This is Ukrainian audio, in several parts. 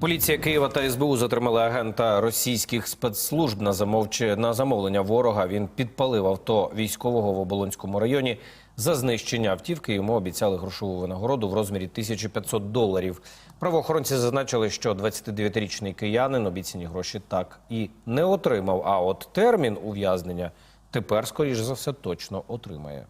Поліція Києва та СБУ затримали агента російських спецслужб на замовче на замовлення ворога. Він підпалив авто військового в Оболонському районі. За знищення автівки йому обіцяли грошову винагороду в розмірі 1500 доларів. Правоохоронці зазначили, що 29-річний киянин обіцяні гроші так і не отримав. А от термін ув'язнення тепер, скоріш за все, точно отримає.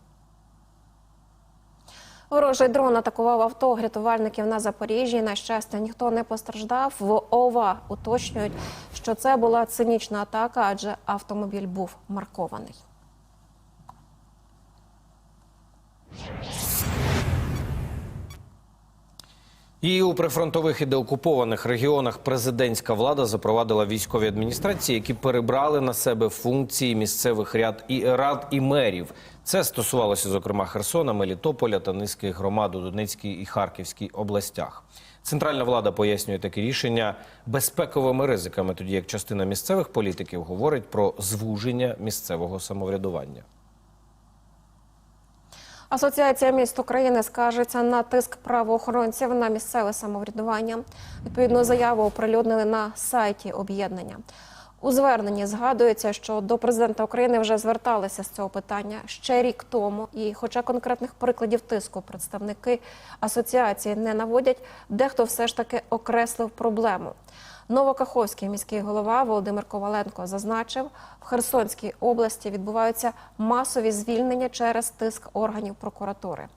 Ворожий дрон атакував авто рятувальників на Запоріжжі. На щастя, ніхто не постраждав. В ОВА уточнюють, що це була цинічна атака, адже автомобіль був маркований. І у прифронтових і деокупованих регіонах президентська влада запровадила військові адміністрації, які перебрали на себе функції місцевих ряд і рад і мерів. Це стосувалося, зокрема, Херсона, Мелітополя та низки громад у Донецькій і Харківській областях. Центральна влада пояснює такі рішення безпековими ризиками, тоді як частина місцевих політиків говорить про звуження місцевого самоврядування. Асоціація міст України скаржиться на тиск правоохоронців на місцеве самоврядування. Відповідну заяву оприлюднили на сайті об'єднання. У зверненні згадується, що до президента України вже зверталися з цього питання ще рік тому. І, хоча конкретних прикладів тиску представники асоціації не наводять, дехто все ж таки окреслив проблему. Новокаховський міський голова Володимир Коваленко зазначив, в Херсонській області відбуваються масові звільнення через тиск органів прокуратури.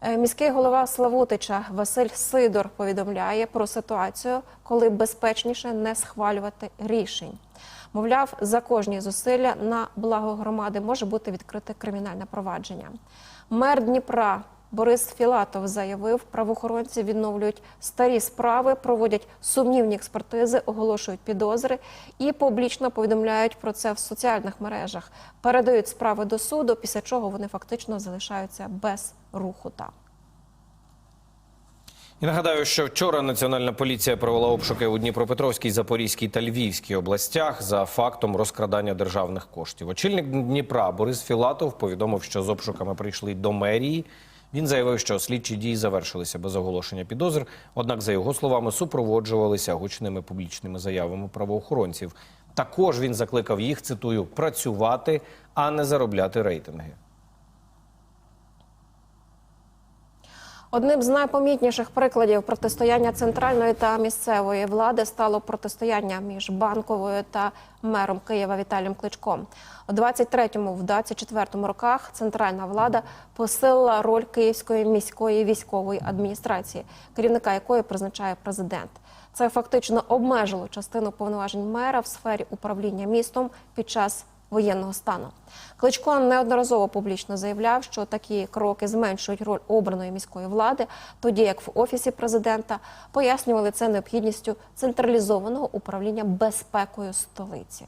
Е, Міський голова Славутича Василь Сидор повідомляє про ситуацію, коли безпечніше не схвалювати рішень. Мовляв, за кожні зусилля на благо громади може бути відкрите кримінальне провадження. Мер Дніпра Борис Філатов заявив, правоохоронці відновлюють старі справи, проводять сумнівні експертизи, оголошують підозри і публічно повідомляють про це в соціальних мережах. Передають справи до суду, після чого вони фактично залишаються без руху там. І нагадаю, що вчора Національна поліція провела обшуки у Дніпропетровській, Запорізькій та Львівській областях за фактом розкрадання державних коштів. Очільник Дніпра Борис Філатов повідомив, що з обшуками прийшли до мерії. Він заявив, що слідчі дії завершилися без оголошення підозр. Однак, за його словами, супроводжувалися гучними публічними заявами правоохоронців. Також він закликав їх, цитую, працювати, а не заробляти рейтинги. Одним з найпомітніших прикладів протистояння центральної та місцевої влади стало протистояння між банковою та мером Києва Віталієм Кличком. У 23-му, в 24-му роках центральна влада посилила роль Київської міської військової адміністрації, керівника якої призначає президент. Це фактично обмежило частину повноважень мера в сфері управління містом під час воєнного стану. Кличко неодноразово публічно заявляв, що такі кроки зменшують роль обраної міської влади, тоді як в офісі президента пояснювали це необхідністю централізованого управління безпекою столиці.